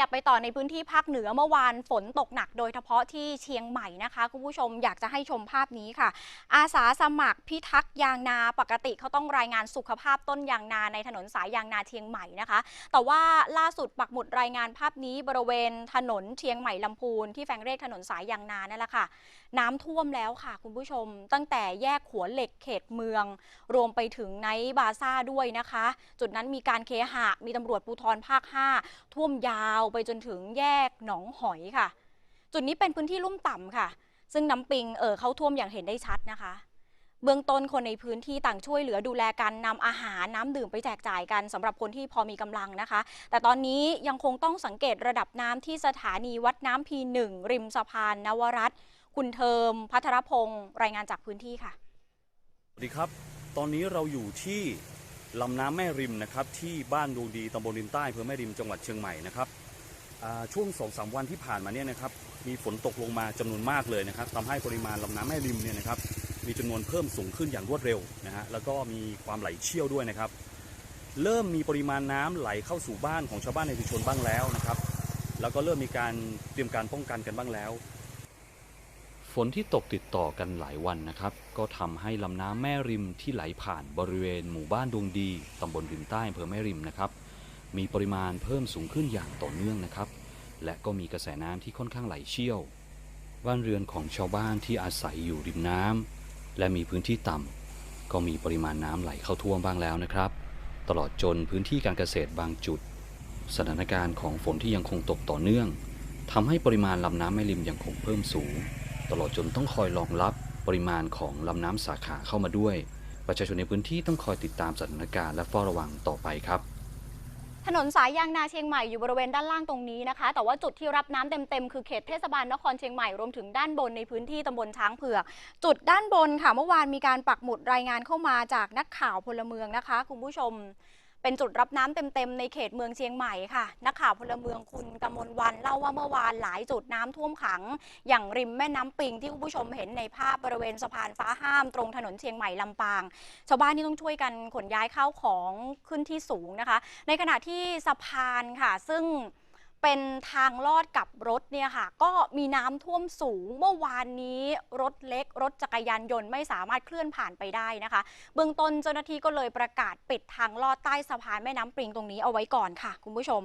ยับไปต่อในพื้นที่ภาคเหนือเมื่อวานฝนตกหนักโดยเฉพาะที่เชียงใหม่นะคะ คุณผู้ชมอยากจะให้ชมภาพนี้ค่ะ อาสาสมัครพิทักษ์ยางนาปกติเขาต้องรายงานสุขภาพต้นยางนาในถนนสายยางนาเชียงใหม่นะคะ แต่ว่าล่าสุดปักหมุดรายงานภาพนี้บริเวณถนนเชียงใหม่ลำพูนที่แฝงเรียกถนนสายยางนานั่นแหละค่ะ น้ำท่วมแล้วค่ะ คุณผู้ชม ตั้งแต่แยกหัวเหล็กเขตเมือง รวมไปถึงไนบาซ่าด้วยนะคะ จุดนั้นมีการเคหะมีตำรวจภูธรภาค 5 ท่วมยาวไปจนถึงแยกหนองหอยค่ะ จุดนี้เป็นพื้นที่ลุ่มต่ำค่ะ ซึ่งน้ำปิงเอ่อเข้าท่วมอย่างเห็นได้ชัดนะคะ เบื้องต้นคนในพื้นที่ต่างช่วยเหลือดูแลกันนำอาหารน้ำดื่มไปแจกจ่ายกันสำหรับคนที่พอมีกำลังนะคะ แต่ตอนนี้ยังคงต้องสังเกตระดับน้ำที่สถานีวัดน้ำพีหนึ่งริมสะพานนวรัตน์คุณเทิมพัทรพงศ์รายงานจากพื้นที่ค่ะ สวัสดีครับ ตอนนี้เราอยู่ที่ลำน้ำแม่ริมนะครับที่บ้านดวงดีตำบลริมใต้อำเภอแม่ริมจังหวัดเชียงใหม่นะครับ ช่วงสองสามวันที่ผ่านมาเนี่ยนะครับมีฝนตกลงมาจำนวนมากเลยนะครับทำให้ปริมาณลำน้ำแม่ริมเนี่ยนะครับมีจำนวนเพิ่มสูงขึ้นอย่างรวดเร็วนะฮะแล้วก็มีความไหลเชี่ยวด้วยนะครับ เริ่มมีปริมาณน้ำไหลเข้าสู่บ้านของชาวบ้านในชุมชนบ้างแล้วนะครับ แล้วก็เริ่มมีการเตรียมการป้องกันกันบ้างแล้ว ฝนที่ตกติดต่อกันหลายวันนะครับ ก็ทำให้ลำน้ำแม่ริมที่ไหลผ่านบริเวณหมู่บ้านดวงดีตำบลริมใต้อำเภอแม่ริมนะครับ มีปริมาณเพิ่มสูงขึ้นอย่างต่อเนื่องนะครับ และก็มีกระแสน้ำที่ค่อนข้างไหลเชี่ยว บ้านเรือนของชาวบ้านที่อาศัยอยู่ริมน้ำและมีพื้นที่ต่ำก็มีปริมาณน้ำไหลเข้าท่วมบ้างแล้วนะครับ ตลอดจนพื้นที่การเกษตรบางจุด สถานการณ์ของฝนที่ยังคงตกต่อเนื่องทำให้ปริมาณลำน้ำแม่ริมยังคงเพิ่มสูง ตลอดจนต้องคอยรองรับปริมาณของลำน้ำสาขาเข้ามาด้วย ประชาชนในพื้นที่ต้องคอยติดตามสถานการณ์และเฝ้าระวังต่อไปครับ ถนนสายยางนาเชียงใหม่อยู่บริเวณด้านล่างตรงนี้นะคะ แต่ว่าจุดที่รับน้ำเต็มๆ คือเขตเทศบาลนครเชียงใหม่รวมถึงด้านบนในพื้นที่ตำบลช้างเผือก จุดด้านบนค่ะเมื่อวานมีการปักหมุดรายงานเข้ามาจากนักข่าวพลเมืองนะคะ คุณผู้ชม เป็นจุดรับน้ำเต็มๆ ในเขตเมืองเชียงใหม่ค่ะ นักข่าวพลเมืองคุณกมลวันเล่าว่าเมื่อวานหลายจุดน้ำท่วมขัง อย่างริมแม่น้ำปิงที่คุณผู้ชมเห็นในภาพบริเวณสะพานฟ้าห้ามตรงถนนเชียงใหม่ลำปาง ชาวบ้านนี่ต้องช่วยกันขนย้ายข้าวของขึ้นที่สูงนะคะ ในขณะที่สะพานค่ะ ซึ่ง เป็นทางลอดกับรถเนี่ยค่ะ ก็มีน้ำท่วมสูงเมื่อวานนี้รถเล็ก รถจักรยานยนต์ไม่สามารถเคลื่อนผ่านไปได้นะคะ เบื้องต้นเจ้าหน้าที่ก็เลยประกาศปิดทางลอดใต้สะพานแม่น้ำปริงตรงนี้เอาไว้ก่อนค่ะ คุณผู้ชม